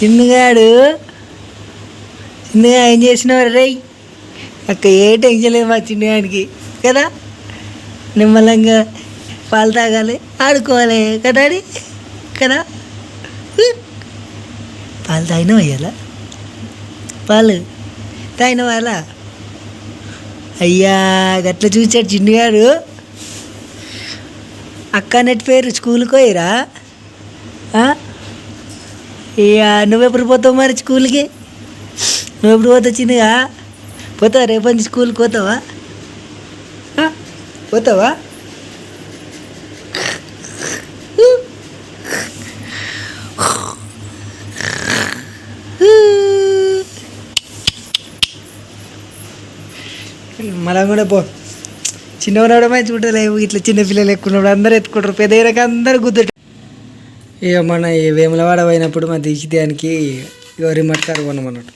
చిన్నగాడు. చిన్నగా ఏం చేసినావు రేయ్ అక్క ఏ టెన్షన్ లేదు మా చిన్నగాడికి కదా? నిమ్మలంగా పాలు తాగాలి ఆడుకోవాలి కదా అడి కదా? పాలు తాగినావు అయ్యాలా పాలు తాగిన వాళ్ళ అయ్యా గట్ల చూచాడు చిన్నగాడు. అక్క నెట్ పేరు స్కూల్కి పోయిరా ఆ? ఇక నువ్వెప్పుడు పోతావు మరి స్కూల్కి? నువ్వెప్పుడు పోతావు చిన్నగా? పోతావా రేపటి నుంచి స్కూల్కి పోతావా? పోతావా? మనం కూడా పో. చిన్నవాడు మంచి ఉంటుంది ఇట్లా చిన్న పిల్లలు ఎక్కువ అందరూ ఎత్తుకుంటారు. పెద్ద అందరూ గుర్తు ఇక మన ఈ వేములవాడ పోయినప్పుడు మా దీక్షితానికి ఇక రిమోట్ కార్ కొనమన్నట్టు.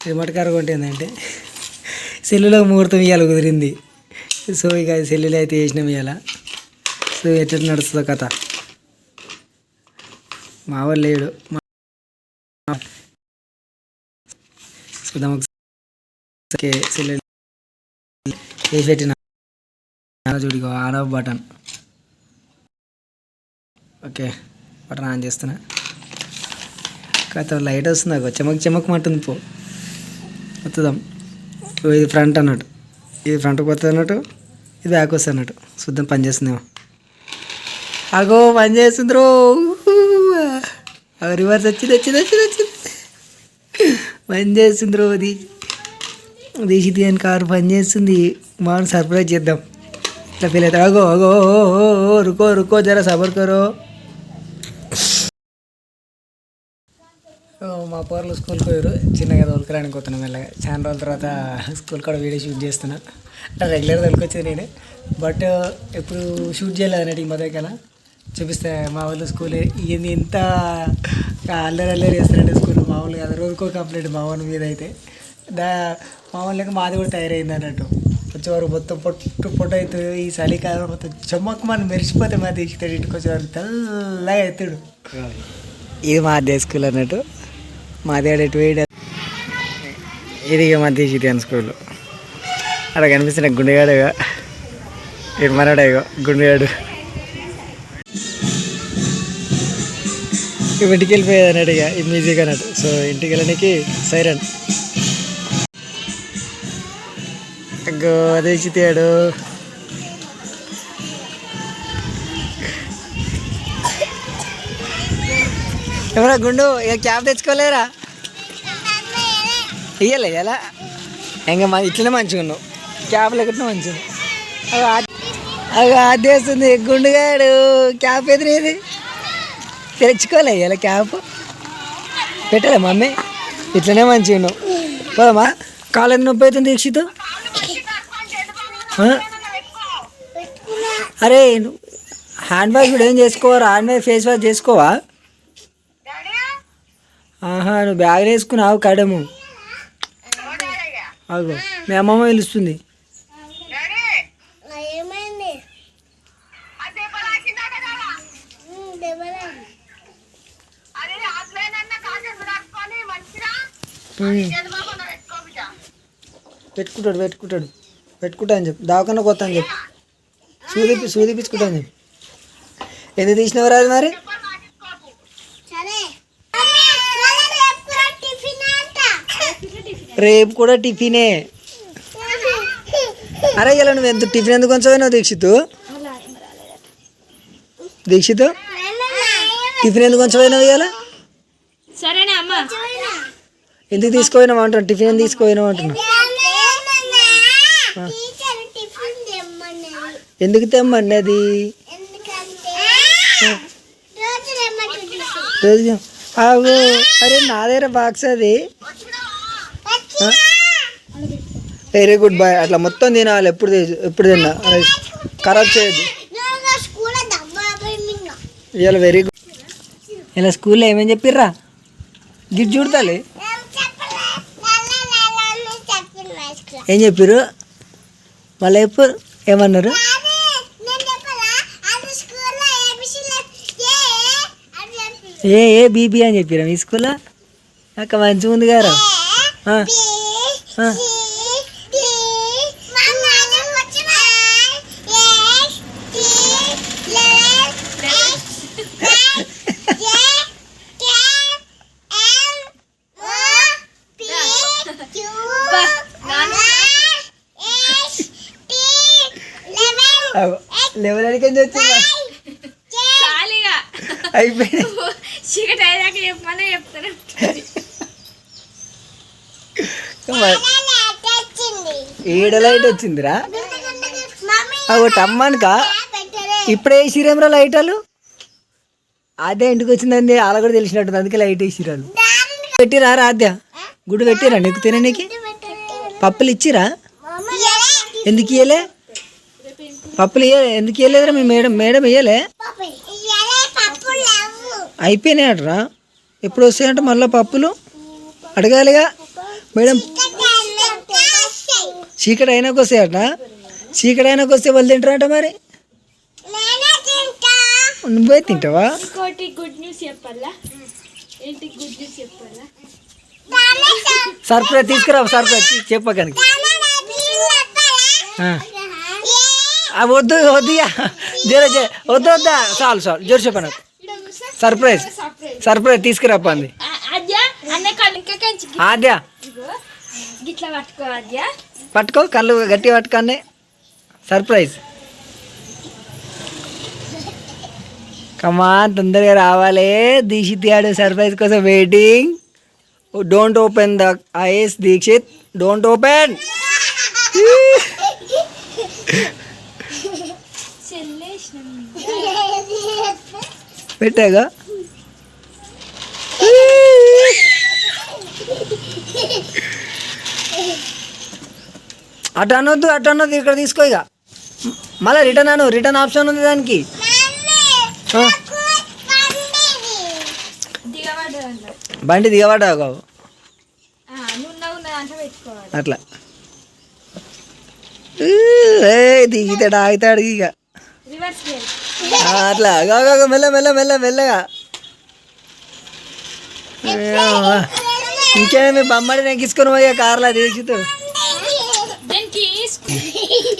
రిమోట్ కార్ కొంటే ఏంటంటే సెల్లులో ముహూర్తం ఇవాళ కుదిరింది. సో ఇక సెల్లులో అయితే వేసినాం ఇవాళ సో ఎట్లా నడుస్తుందో కథ. మా వాళ్ళు లేడు. చూద్దాం ఒకసారి. సెల్లు వేసి పెట్టిన చూడిగో on off button. Okay button on చేస్తున్నా కాత లైట్ వస్తుంది అగో చెమక్ చెమక్ మంటుంది పో వస్తుందాం ఓ ఇది ఫ్రంట్ అన్నట్టు ఇది ఫ్రంట్కి వస్తుంది అన్నట్టు ఇది బ్యాక్ వస్తుంది అన్నట్టు చూద్దాం పని చేస్తుందేమో అగో పని చేస్తుంది రో రివర్స్ వచ్చింది వచ్చింది వచ్చింది వచ్చింది పని చేస్తుంది రో అది దేశీ తీయని కారు పని చేస్తుంది మామూలు సర్ప్రైజ్ చేద్దాం ఇట్లా ఫీల్ అవుతాడు అగో అగో రుకో రుకో జరా సబర్ కరో ఓ, మా పోర్లు స్కూల్కి పోయారు. చిన్నగా తోలుకురానికి పోతున్నాం మెల్లగా. చాలా రోజుల తర్వాత స్కూల్ కూడా వీడియో షూట్ చేస్తున్నా. అంటే రెగ్యులర్ తోలుకొచ్చేది నేనే. బట్ ఎప్పుడు షూట్ చేయలేదు అన్నట్టు ఈ మధ్యకాల చూపిస్తే మా వాళ్ళు స్కూల్. ఇది ఎంత అల్లరి అల్లరి చేస్తారంటే స్కూల్ మామూలు కాదు. రోజుకో కంప్లైంట్ మా వాళ్ళ మీద అయితే. దా మామూలుగా మాది కూడా తయారైంది అన్నట్టు. వచ్చేవారు మొత్తం పొట్టు పొట్టు అవుతుంది ఈ చలికాలం మొత్తం చెమ్మకు మనం మెరిసిపోతే మా తీసుకుతాడు ఇంటికి వచ్చేవారు తెల్లగా ఎత్తాడు. ఇది మా అదే స్కూల్ అన్నట్టు. మాది ఆడేటు వేడి ఇది ఇక మా తీసిద్దాను స్కూల్. అక్కడ కనిపిస్తున్న గుండెగాడుగా. ఇటు మనడాగో గుండెగాడు. ఇక ఇంటికి వెళ్ళిపోయేది అన్నట్టు ఇక ఇది మ్యూజిక్ అన్నట్టు సో ఇంటికి వెళ్ళడానికి సైరన్. గో అదేచితాడు ఎవరా గుండు? ఇక క్యాబ్ తెచ్చుకోలేరా? ఇయ్యలే ఎలా? ఇంకా మా ఇట్లనే మంచిగా ఉన్నావు. క్యాబ్ లేకుండా మంచిగా అవి ఆదేస్తుంది గుండుగాడు. క్యాప్ ఎదురేది తెచ్చుకోలే ఇలా క్యాప్ పెట్టలే మమ్మీ? ఇట్లనే మంచిగా ఉన్నావు. పోదమ్మా కాలేజ్ నొప్పి అవుతుంది దీక్షిత్? అరే హ్యాండ్ వాష్ కూడా ఏం చేసుకోవరా? హ్యాండ్ వాష్ ఫేస్ వాష్ చేసుకోవా? ఆహా నువ్వు బ్యాగ్ వేసుకున్నావు కడము. అగో మీ అమ్మమ్మ పిలుస్తుంది. పెట్టుకుంటాడు పెట్టుకుంటాడు. పెట్టుకుంటా అని చెప్పు. దావకన్నా కొత్త అని చెప్పు. సూది సూదిపించుకుంటా అని చెప్పు. ఎందుకు తీసినవరు అది మరి సరే టిఫిన్ అంట రేపు కూడా టిఫినే. అరే ఇలా నువ్వు ఎంత టిఫిన్ ఎందుకు కొంచెం దీక్షిత్. దీక్షిత్ టిఫిన్ ఎందుకు కొంచెం పోయినావు ఇవాళ సరేనా అమ్మ. ఎందుకు తీసుకుపోయినావు అంటున్నా? టిఫిన్ ఎందుకు తీసుకుపోయినావు అంటున్నా? టీచర్ టిఫిన్ తెమ్మన్నది? ఎందుకు తెమ్మండి అది ఎందుకంటే రోజు అరే నా దగ్గర బాక్స్ అది. వెరీ గుడ్ బాయ్ అట్లా మొత్తం తినాలి. ఎప్పుడు ఎప్పుడు తిన్నా? ఖరాబ్ మింగ ఇవాళ వెరీ గుడ్ ఇలా స్కూల్లో ఏమేమి చెప్పిర్రా? గిట్ చూడతాలి. ఏం చెప్పిర్రు? మళ్ళీ చెప్పు. ఏమన్నారు? ఏ ఏ బీబీ అని చెప్పిరా మీ స్కూల్లో? అక్క మంచిగా ఉంది గారు లెవెల్ అడిగింది వచ్చిందా అయిపోయింది చీకటి అయ్యాక చెప్పమని చెప్తాను ఏడు లైట్ వచ్చిందిరా? ఒకటి టమ్మానికా ఇప్పుడే వేసిరేమరా లైటాలు? అదే ఇంటికి వచ్చిందండి అలా కూడా తెలిసినట్టు అందుకే లైట్ వేసిరాలు పెట్టిరా రాధ్య? గుడి పెట్టిరా నీకు? తిననీకి పప్పులు ఇచ్చిరా? ఎందుకు ఇయ్యలే? పప్పులు ఇయ్యలే ఎందుకు ఇయ్యలేదురా మీ మేడం మేడం ఇయ్యలే? అయిపోయినాయట్రా? ఎప్పుడు వస్తాయంటే మళ్ళీ పప్పులు? అడగాలిగా? మేడం. చీకటి అయినాక వస్తాయట చీకటి అయినాక వస్తే వాళ్ళు తింటారంట మరి? నువ్వే తింటావా? ఇంకోటి గుడ్ న్యూస్ చెప్పాలా? ఏంటి గుడ్ న్యూస్ చెప్పాలా? సర్ప్రైజ్ తీసుకురా సర్ప్రైజ్ చెప్పకనికి ఆ, వద్దు వద్దు. జర వద్దు వద్దా. చాలు చాలు జోరు చెప్పను? సర్ప్రైజ్ సర్ప్రైజ్ తీసుకురా పంది అద్యా అన్న కళ్ళు ఇంకా కంచి ఆద్య. గిట్లా పట్టుకో అద్యా పట్టుకో కళ్ళు గట్టిగా పట్టుకోండి. సర్ప్రైజ్ కమా తొందరగా రావాలి. దీక్షిత్ యాడు సర్ప్రైజ్ కోసం waiting don't open the eyes Dikshit. Don't open చెల్లేసినాం. పెట్టాగా? అటు అనొద్దు అటు అనొద్దు ఇక్కడ తీసుకో ఇక. మళ్ళీ రిటర్న్ అను రిటర్న్ ఆప్షన్ ఉంది దానికి. దిగబడ్డ బండి పెట్టుకోవాలి. అట్లా. ఏ దిగుతాడు ఆగుతాడు ఇక. రివర్స్ గేర్ ఆ, అట్లా. గా, మెల్ల మెల్ల మెల్ల మెల్లగా. ఇంకేమి బొమ్మడి నెక్కించుకొని పోయా కార్లో దానికి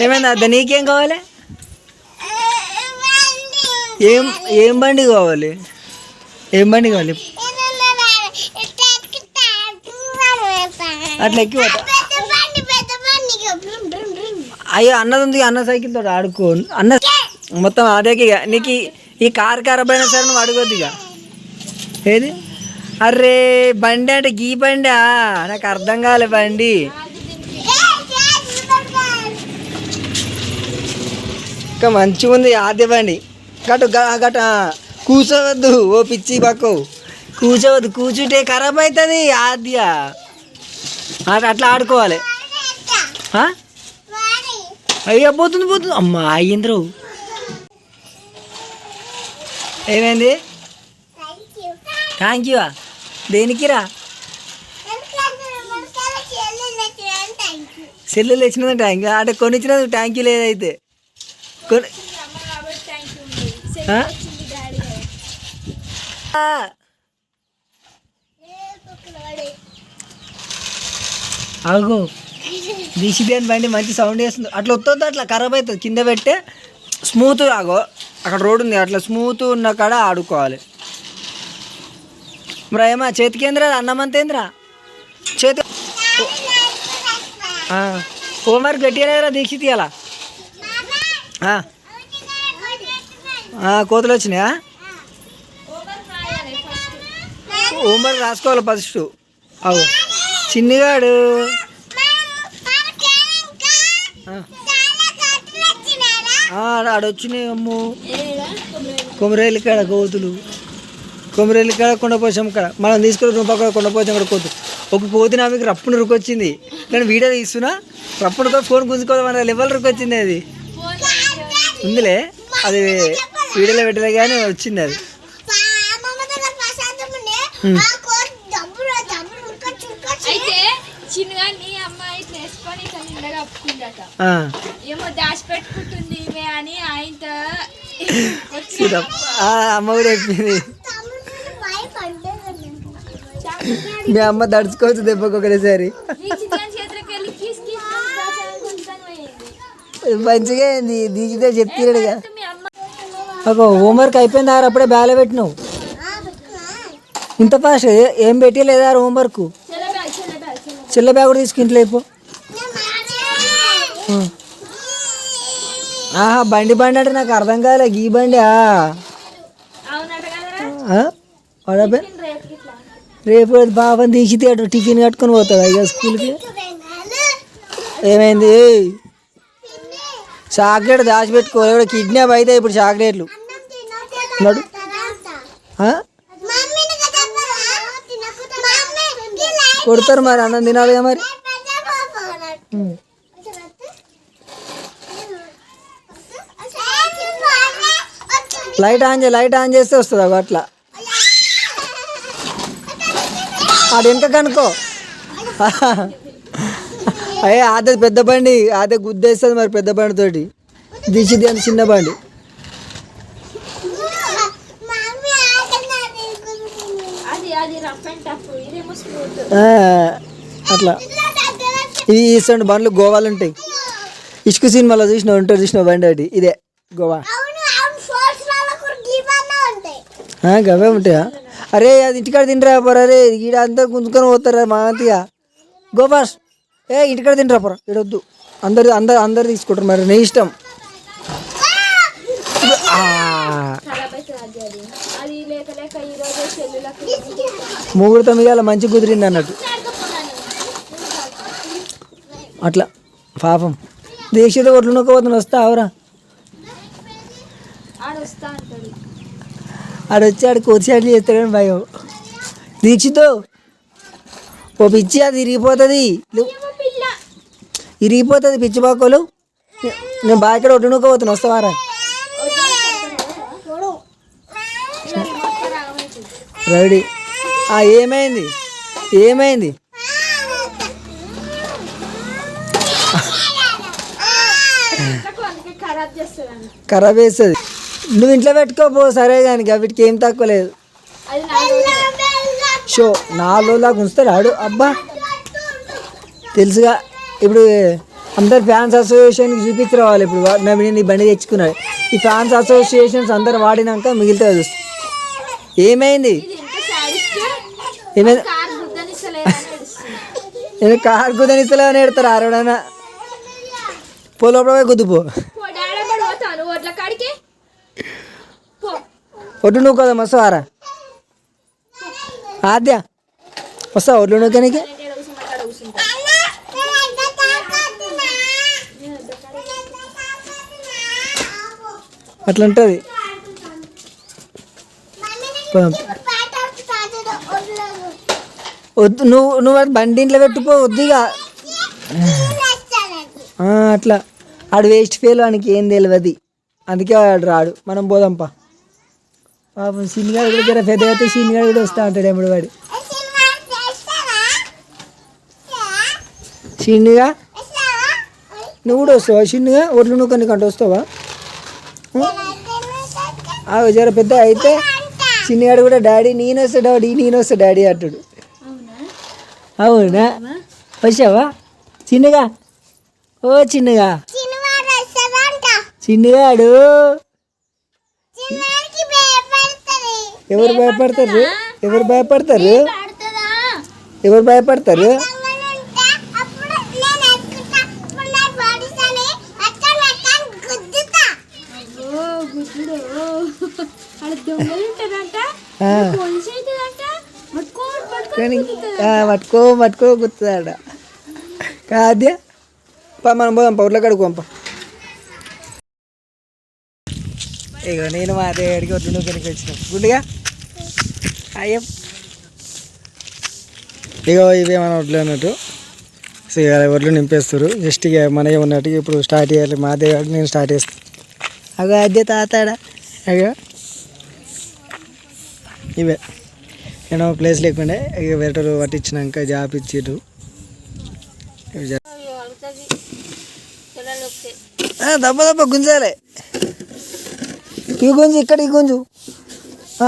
ఏమైంది అద్ద నీకేం కావాలి? ఏం ఏం బండి కావాలి? ఏం బండి కావాలి? అట్లా ఎక్కి అయ్యో అన్నది ఉంది అన్న సైకిల్ తోటి ఆడుకో. అన్న మొత్తం అదేకి ఇక. నీకు ఈ- కార్ ఖరాబైనా సరే నువ్వు అడగద్దు ఇక. ఏది? అరే బండి అంటే గీ బండా? నాకు అర్థం కాలే బండి. ఇంకా మంచిగా ఉంది ఆద్య బండి. గటు గట కూర్చోవద్దు ఓ పిచ్చి పక్కు. కూర్చోవద్దు కూర్చుంటే ఖరాబ్ అవుతుంది ఆద్య. అట్లా అట్లా ఆడుకోవాలి? అయ్యో పోతుంది పోతుంది. అమ్మా అయ్యింద్రు. ఏమైంది? థ్యాంక్ యూ దేనికిరా సెల్లు తెచ్చినది ట్యాంక్ అంటే కొనిచ్చినది ట్యాంక్ యూ లేదైతే. ఆగు. దీక్షిత్ అని బండి మంచి సౌండ్ చేస్తుంది అట్లా వస్తుంది అట్లా ఖరాబ్ అవుతుంది కింద పెట్టే స్మూత్ ఆగో అక్కడ రోడ్ ఉంది అట్లా స్మూత్ ఉన్న కాడ ఆడుకోవాలి. మరి ఏమా చేతికేంద్రా అన్నమంతేంద్రా చేతి హోంవర్క్ పెట్టలేదురా దీక్షిత్ ఇలా కోతలు వచ్చినాయా? హోంవర్క్ రాసుకోవాలి ఫస్ట్. అవు. చిన్నగాడు. ఆడ ఆడొచ్చినాయి అమ్ము. కొమరేలు కాడ కోతులు. కొమరేలు కాడ కొండపోచం కాడ. మనం తీసుకుని రూపాయ కూడా కొండపోచం కాడ కోతు. ఒక కోతి నా మీకు రప్పును రుకొచ్చింది నేను వీడియో తీస్తున్నా. రప్పుడుతో ఫోన్ గుంజుకోవడం మన లెవెల్ రుకొచ్చింది అది? ఉందిలే. అది వీడియోలో పెట్టలే కానీ వచ్చింది అది. అయితే చిన్నగా నీ అమ్మాయి ఇట్లా వేసుకొని ఇట్లా నిండగా కప్పుకుందట ఆ, ఏమో దాచిపెట్టుకుంటుంది ఈమె అని ఆయనతో చూడ ఆ, అమ్మ కూడా చెప్పింది. మీ అమ్మ దడుచుకోవచ్చు దెబ్బకి ఒకటేసారి. మంచిగా అయింది దీచితే చెప్తున్నాడుగా ఒక హోంవర్క్ అయిపోయింది ఆరు అప్పుడే బ్యాలే పెట్టినావు. ఇంత ఫాస్ట్ ఏం? పెట్టలేదా హోంవర్క్ చెల్ల బ్యాగ్ కూడా తీసుకు ఇంట్లో అయిపో ఆహా బండి బండి అంటే నాకు అర్థం కాలే. గీ బండి రేపు బాబాని తీసి తీయడు టిఫిన్ కట్టుకొని పోతాడు. ఇక స్కూల్కి. ఏమైంది? చాక్లెట్ దాచిపెట్టుకో ఎవడో కిడ్నాప్ అయితే ఇప్పుడు చాక్లెట్లు. నడు. కదా కొడతారు మరి అన్నం తినాలిగా మరి. ఉమ్. లైట్ ఆన్ చేయి లైట్ ఆన్ చేస్తే వస్తుంది అగో అట్లా. ఆడు వెనక కనుకో అయ్యే అదే పెద్ద బండి. అదే గుద్దేస్తుంది మరి పెద్ద బండి తోటి. దిశది అని చిన్న బండి. అట్లా. ఇవి ఇస్తుండే బండ్లు గోవాలు ఉంటాయి. ఇసుక సినిమాలో చూసిన ఉంటారు చూసిన బండి ఒకటి. ఇదే గోవా. గవే ఉంటాయా? అరే అది ఇంటికాడ తినరా పోరా అరే ఈడ అంతా గుంజుకొని పోతారా మా అంతగా గో ఫాస్ట్ ఏ ఇంటికాడ తింటారా పోరా? ఇడొద్దు అందరు అందరు అందరు తీసుకుంటారు మరి నీ ఇష్టం. ఆ, ఖరాబ్ ఇవాళ మంచి కుదిరింది అన్నట్టు. అట్లా పాపం. దీక్షిత ఒట్లు నొక్కపోతున్నా వస్తా అవరా ఆడొచ్చి ఆడు వచ్చి కోచియాట్లు చేస్తాడని భయం. దీక్షితో ఓ పిచ్చి అది తిరిగిపోతుంది. లేవు. ఇరిగిపోతుంది పిచ్చి బాకోలు. నేను బాగా ఇక్కడ ఒడ్డు వస్తావారా రెడీ. ఆ, ఏమైంది? ఏమైంది? ఖరాబ్ చేస్తుంది. వేస్తుంది నువ్వు ఇంట్లో పెట్టుకోపో సరే కానీ వీటికి ఏం తక్కువ లేదు. రోజు షో నాలుగు రోజులాగా ఉంచుతాడు ఆడు. అబ్బా తెలుసుగా. ఇప్పుడు అందరు ఫ్యాన్స్ అసోసియేషన్కి చూపించరావాలి ఇప్పుడు వా- నా నేను ఈ బండి తెచ్చుకున్నాడు ఈ ఫ్యాన్స్ అసోసియేషన్స్ అందరు వాడినాక మిగిలితే చూస్తా ఏమైంది? ఏమైంది? కార్ నేను కారు కుదనిస్తలే అని ఎడతారు ఆరోడైనా పో లోపల పోయి గుద్దుపో. పో డాడీ పడి పోతాను. ఓట్ల కాడికి. పో. ఒడ్డు నువ్వు కదా వస్తావారా ఆద్య వస్తావా ఒడ్లు నువ్వుకనికి నేను ఈడ కూర్చుంటా, అక్కడ కూర్చుంటా. అట్లా ఉంటుంది వద్దు నువ్వు నువ్వు అది బండి ఇంట్లో పెట్టుకో వద్దుగా. అట్లా. ఆడు వేస్ట్ ఫెయిల్ వానికి ఏం తెలియదు అందుకే వాడు రాడు. మనం పోదాంపా పాపం సినిగాడు కూడా జర పెద్ద అయితే సినిగాడు కూడా వస్తా ఉంటాడు ఎప్పుడు వాడు. చిన్నగా? నువ్వు కూడా వస్తావా? చిన్నగా? ఒడ్లు నువ్వు కొన్ని కంట వస్తావా? ఆ జర పెద్ద అయితే చిన్నగాడు కూడా డాడీ నేను వస్తా డాడీ నేను వస్తా డాడీ అంటాడు. అవునా? వచ్చావా? చిన్నగా? ఓ చిన్నగా. చిన్నగాడు? ఎవరు భయపడతారు? ఎవరు భయపడతారు? ఎవరు భయపడతారు ఓ గుడ్డు ఆడ దొంగలు ఉంటారంట ఆ, పోలీస్ అవుతుందంట పట్టుకోడు కానీ పట్టుకో పట్టుకో గుర్తుందాడ కాద్య పా మనం పోదాం పౌర్ల కడుకు పంప ఇగో నేను మా అడిగి నువ్వు కనుక వచ్చిన. గుడ్డుగా అయ్యో ఇగో ఇవే మన వడ్లు అన్నట్టు. సో ఇక వడ్లు నింపేస్తారు జస్ట్ ఇక మన ఉన్నట్టు ఇప్పుడు స్టార్ట్ చేయాలి. మా నేను స్టార్ట్ చేస్తాను అగో అదే తాతాడా. అగో. ఇవే. నేను ప్లేస్ లేకుండే ఇక వేరేటోళ్ళు పట్టించినాక జాబ్ ఇచ్చిర్రు. దెబ్బ దెబ్బ గుంజాలే. ఇవి గుంజు ఇక్కడ ఈ గుంజు.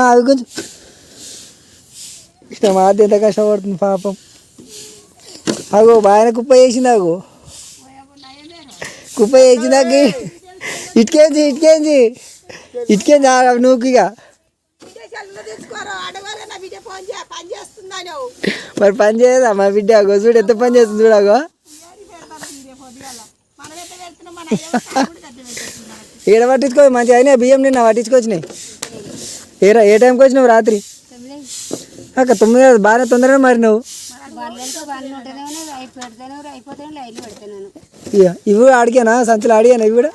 అవి గుంజు. ఇష్టం మాది ఎంత కష్టపడుతుంది పాపం. అగో బాగానే కుప్ప చేసింది అగో. కుప్ప చేసినాకి ఇటుకేంచి ఇటుకేంచి ఇటుకేంచి ఆ నువ్వు ఇక మరి పని చేయదా? మా బిడ్డ అగో చూడు ఎంత పని చేస్తుంది చూడగో ఈడ పట్టించుకో మంచిగా అయినా బియ్యం నిన్న పట్టించుకొచ్చినాయి ఏ ఏ టైంకి వచ్చినావు రాత్రి? అక్క తొమ్మిది కాదు, బాగానే తొందరగా మరి నువ్వు ఇవి కూడా అడిగానా సంచులు అడిగాను ఇవి కూడా?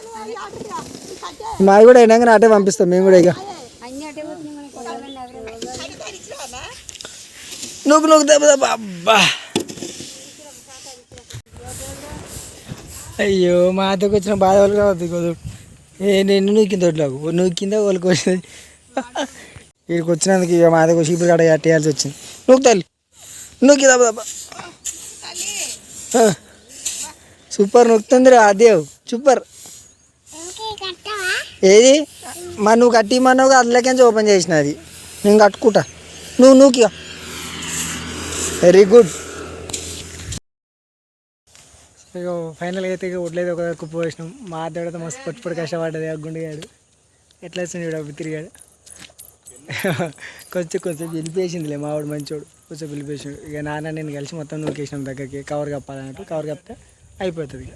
మావి కూడా అయినాక అటే పంపిస్తాం మేము కూడా ఇక అన్ని అటే పోతున్నాయి మనకి కొత్తగా ఎవరు నువ్వు నువ్వు దెబ్బ అబ్బా అయ్యో మా అత్తకు వచ్చిన బాధ వాళ్ళకి రావద్దు కొద్దు ఏ నేను నువ్వు కింద నాకు. నువ్వు కింద వాళ్ళకి వచ్చింది. వీడికి వచ్చినందుకు ఇక మా అద్దకు ఇప్పుడు కాడ అట్టేయాల్సి వచ్చింది. నువ్వు తల్లి. నువ్వు దెబ్బ సూపర్ నొక్కుతుంది రా అదేవ్ సూపర్. ఏది? మరి నువ్వు కట్టిమన్నావు అందులోకించి ఓపెన్ చేసిన అది నేను కట్టుకుంటా. నువ్వు నువ్వుకి వెరీ గుడ్. ఇక ఫైనల్గా అయితే ఇక వడ్లేదు ఒక కుప్ప వేసినాం మా అద్దెడతో మస్తు పొట్టు పట్టు కష్టపడ్డది ఆ గుండెగాడు. ఎట్లా వచ్చింది వీడు తిరిగాడు. కొంచెం కొంచెం పిలిపేసిందిలే మావాడు మంచోడు. కొంచెం పిలిపేసాడు. ఇక నాన్న నేను కలిసి మొత్తం నూకేసినాం దగ్గరికి. కవర్ కప్పాలన్నట్టు కవర్ కప్పితే అయిపోతుంది ఇక.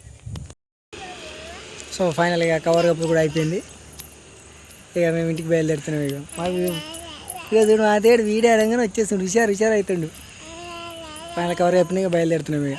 సో ఫైనల్గా కవర్ కప్పు కూడా అయిపోయింది. ఇక మేము ఇంటికి బయలుదేరుతున్నాం ఇక. మాకు ఇక చూడు మా తేడు వీడే రంగానే వచ్చేస్తుండు హుషారు హుషారు అవుతుండు. పైన కవర్ కప్పిన బయలుదేరుతున్నాం ఇక.